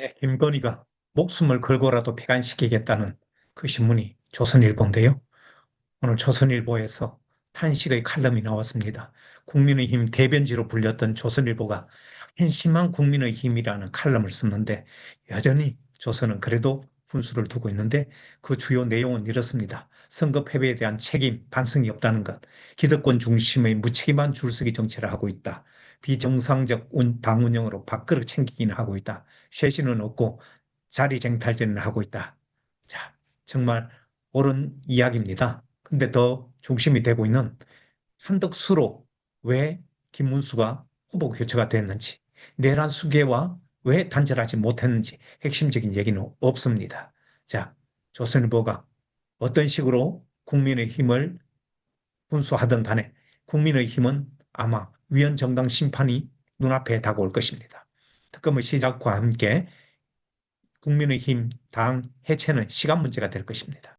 네, 김건희가 목숨을 걸고라도 폐간시키겠다는 그 신문이 조선일보인데요. 오늘 조선일보에서 탄식의 칼럼이 나왔습니다. 국민의힘 대변지로 불렸던 조선일보가 한심한 국민의힘이라는 칼럼을 썼는데 여전히 조선은 그래도 훈수를 두고 있는데 그 주요 내용은 이렇습니다. 선거 패배에 대한 책임, 반성이 없다는 것, 기득권 중심의 무책임한 줄서기 정치를 하고 있다. 비정상적 운, 당 운영으로 밥그릇 챙기기는 하고 있다. 쇄신은 없고 자리 쟁탈전을 하고 있다. 자, 정말 옳은 이야기입니다. 근데 더 중심이 되고 있는 한덕수로 왜 김문수가 후보 교체가 됐는지, 내란 수계와 왜 단절하지 못했는지 핵심적인 얘기는 없습니다. 자, 조선일보가 어떤 식으로 국민의 힘을 분수하든 간에 국민의 힘은 아마 위헌 정당 심판이 눈앞에 다가올 것입니다. 특검의 시작과 함께 국민의힘 당 해체는 시간 문제가 될 것입니다.